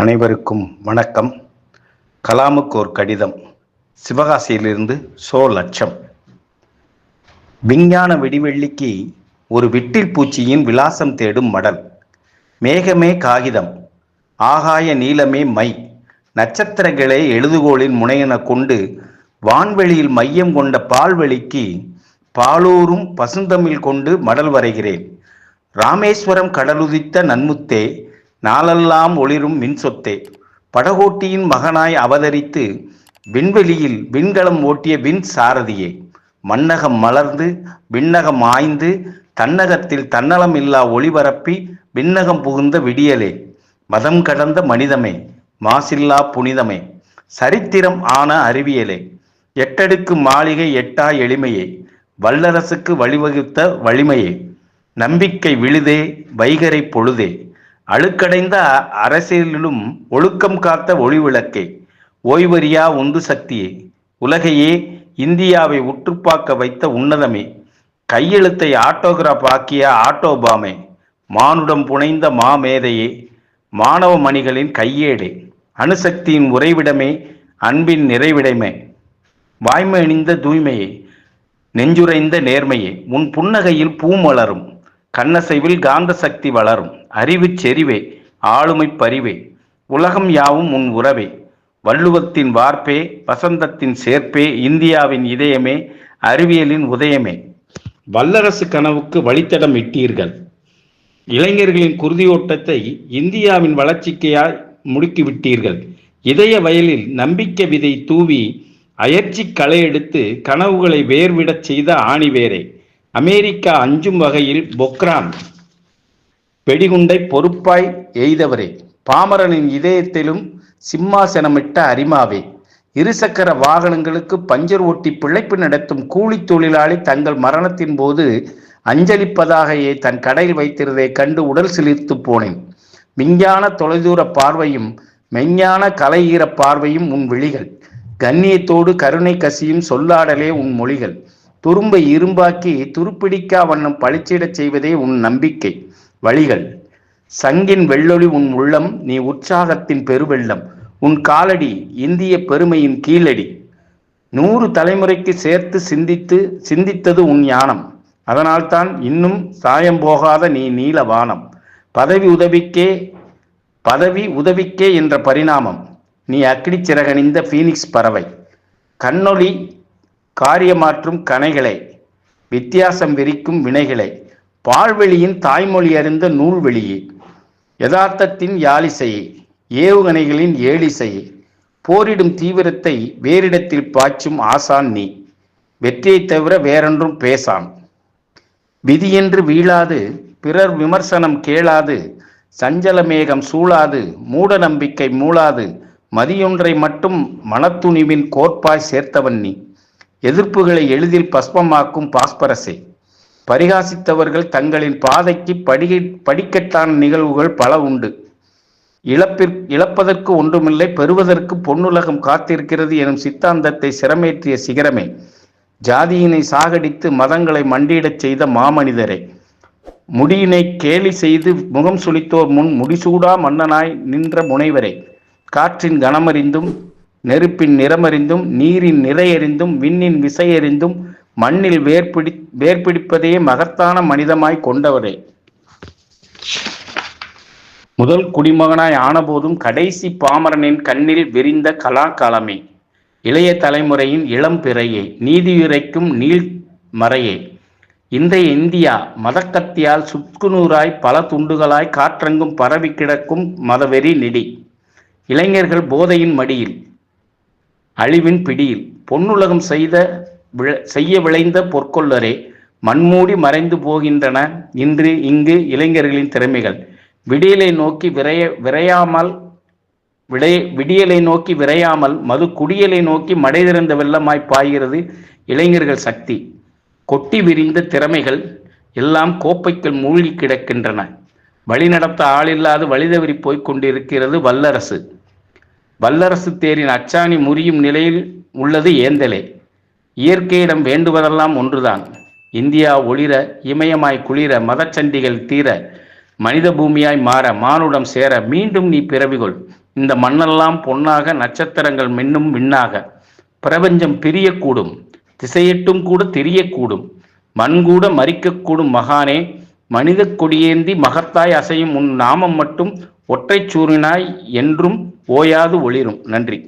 அனைவருக்கும் வணக்கம். கலாமுக்கு ஒரு கடிதம். சிவகாசியிலிருந்து சோ லட்சம் விஞ்ஞான வெடிவெள்ளிக்கு ஒரு விட்டில் பூச்சியின் விலாசம் தேடும் மடல். மேகமே காகிதம். ஆகாய நீலமே மை. நட்சத்திரங்களே எழுதுகோளின் முனையென கொண்டு வான்வெளியில் மையம் கொண்ட பால்வெளிக்கு பாலூரும் பசுந்தமிழ் கொண்டு மடல் வரைகிறேன். ராமேஸ்வரம் கடலுதித்த நன்முத்தே நாளெல்லாம் ஒளிரும் மின்சொத்தே. படகோட்டியின் மகனாய் அவதரித்து விண்வெளியில் விண்கலம் ஓட்டிய விண் சாரதியே. மன்னகம் மலர்ந்து விண்ணகம் ஆய்ந்து தன்னகத்தில் தன்னலம் இல்லா ஒளிபரப்பி விண்ணகம் புகுந்த விடியலே. மதம் கடந்த மனிதமே மாசில்லா புனிதமே. சரித்திரம் ஆன அறிவியலே. எட்டடுக்கு மாளிகை எட்டா எளிமையே. வல்லரசுக்கு வழிவகுத்த வலிமையே. நம்பிக்கை விழுதே வைகரை பொழுதே. அழுக்கடைந்த அரசியலிலும் ஒழுக்கம் காத்த ஒளிவிளக்கே ஓய்வறியா உந்து சக்தியே உலகையே இந்தியாவை உற்றுப்பாக்க வைத்த உன்னதமே கையெழுத்தை ஆட்டோகிராஃப் ஆக்கிய ஆட்டோபாமே மானுடம் புனைந்த மாமேதையே மாணவ மணிகளின் கையேடே அணுசக்தியின் உறைவிடமே அன்பின் நிறைவிடமே வாய்மை அணிந்த தூய்மையே நெஞ்சுரைந்த நேர்மையே உன் புன்னகையில் பூ மலரும் கண்ணசைவில் காந்த சக்தி வளரும். அறிவுச் செறிவே ஆளுமை பரிவே உலகம் யாவும் உன் உறவே. வள்ளுவத்தின் வார்ப்பே வசந்தத்தின் சேர்ப்பே இந்தியாவின் இதயமே அறிவியலின் உதயமே. வல்லரசு கனவுக்கு வழித்தடம் இட்டீர்கள். இளைஞர்களின் குருதியோட்டத்தை இந்தியாவின் வளர்ச்சிக்கையாய் முடுக்கிவிட்டீர்கள். இதய வயலில் நம்பிக்கை விதை தூவி அயற்சி களை எடுத்து கனவுகளை வேர்விடச் செய்த ஆணிவேரே. அமெரிக்கா அஞ்சும் வகையில் பொக்ரான் வெடிகுண்டை பொறுப்பாய் எய்தவரே. பாமரனின் இதயத்திலும் சிம்மாசனமிட்ட அரிமாவே. இருசக்கர வாகனங்களுக்கு பஞ்சர் ஒட்டி பிழைப்பு நடத்தும் கூலித் தொழிலாளி தங்கள் மரணத்தின் போது அஞ்சலிப்பதாகையே தன் கடையில் வைத்திருந்ததை கண்டு உடல் சிலிர்த்து போனேன். விஞ்ஞான தொலைதூர பார்வையும் மெஞ்ஞான கலைஈர பார்வையும் உன் விழிகள். கண்ணியத்தோடு கருணை கசியும் சொல்லாடலே உன் மொழிகள். துரும்பை இரும்பாக்கி துருப்பிடிக்கா வண்ணம் பளிச்சிடச் செய்வதே உன் நம்பிக்கை. வழிகள். சங்கின் வெள்ளொளி உன் உள்ளம் நீ உற்சாகத்தின் பெருவெள்ளம். உன் காலடி இந்திய பெருமையின் கீழடி. நூறு தலைமுறைக்கு சேர்த்து சிந்தித்து சிந்தித்தது உன் ஞானம். அதனால்தான் இன்னும் சாயம் போகாத நீ நீல வானம். பதவி உதவிக்கே பதவி உதவிக்கே என்ற பரிணாமம். நீ அக்கினி சிறகணிந்த ஃபீனிக்ஸ் பறவை. கண்ணொளி காரியமாற்றும் கனைகளை வித்தியாசம் விரிக்கும் வினைகளை பால்வெளியின் தாய்மொழி அறிந்த நூல்வெளியே யதார்த்தத்தின் யாழிசையை ஏவுகணைகளின் ஏழிசையை போரிடும் தீவிரத்தை வேறிடத்தில் பாய்ச்சும் ஆசான் நீ வெற்றியை தவிர வேறொன்றும் பேசான் விதியென்று வீழாது பிறர் விமர்சனம் கேளாது சஞ்சலமேகம் சூழாது மூட நம்பிக்கை மூளாது மதியொன்றை மட்டும் மனத்துணிவின் கோட்பாய் சேர்த்தவன் நீ. எதிர்ப்புகளை எளிதில் பஸ்பமாக்கும் பாஸ்பரசை பரிகாசித்தவர்கள் தங்களின் பாதைக்கு படிகை படிக்கட்டான நிகழ்வுகள் பல உண்டு. இழப்பிற் இழப்பதற்கு ஒன்றுமில்லை பெறுவதற்கு பொன்னுலகம் காத்திருக்கிறது எனும் சித்தாந்தத்தை சிரமேற்றிய சிகரமே. ஜாதியினை சாகடித்து மதங்களை மண்டியிடச் செய்த மாமனிதரே. முடியினை கேலி செய்து முகம் சுளித்தோர் முன் முடிசூடா மன்னனாய் நின்ற முனைவரே. காற்றின் கனமறிந்தும் நெருப்பின் நிறமறிந்தும் நீரின் நிறையறிந்தும் விண்ணின் விசையறிந்தும் மண்ணில் வேர்பிடி வேர்பிடிப்பதையே மகத்தான மனிதமாய் கொண்டவரே. முதல் குடிமகனாய் ஆனபோதும் கடைசி பாமரனின் கண்ணில் விரிந்த கலாகாலமே இளைய தலைமுறையின் இளம் பிறையே நீதியுரைக்கும் நீள் மறையே. இன்றைய இந்தியா மதக்கத்தியால் சுக்குநூறாய் பல துண்டுகளாய் காற்றெங்கும் பரவி கிடக்கும் மதவெறி நெடி. இளைஞர்கள் போதையின் மடியில் அழிவின் பிடியில் பொன்னுலகம் செய்த விழ- செய்ய விளைந்த பொற்கொள்ளரே மண்மூடி மறைந்து போகின்றன இன்று இங்கு இளைஞர்களின் திறமைகள். விடியலை நோக்கி விரைய விரையாமல் விடை விடியலை நோக்கி விரையாமல் மது குடியலை நோக்கி மடை திறந்த வெள்ளமாய் பாய்கிறது இளைஞர்கள் சக்தி. கொட்டி விரிந்த திறமைகள் எல்லாம் கோப்பைக்குள் மூழ்கி கிடக்கின்றன. வழிநடத்த ஆளில்லாது வழிதவறி போய்க் கொண்டிருக்கிறது வல்லரசு. வல்லரசு தேரின் அச்சாணி முறியும் நிலையில் உள்ளது ஏந்தலே. இயற்கையிடம் வேண்டுவதெல்லாம் ஒன்றுதான். இந்தியா ஒளிர இமயமாய் குளிர மதச்சண்டிகள் தீர மனித பூமியாய் மாற மானுடம் சேர மீண்டும் நீ பிறவிகொள். இந்த மண்ணெல்லாம் பொன்னாக நட்சத்திரங்கள் மின்னும் விண்ணாக. பிரபஞ்சம் பிரியக்கூடும் திசையட்டும் கூட தெரியக்கூடும். மண் கூட மறிக்கக்கூடும் மகானே மனித கொடியேந்தி மகத்தாய் அசையும் உன் நாமம் மட்டும் ஒற்றைச் சூறினாய் என்றும் ஓயாது ஒளிரும். நன்றி.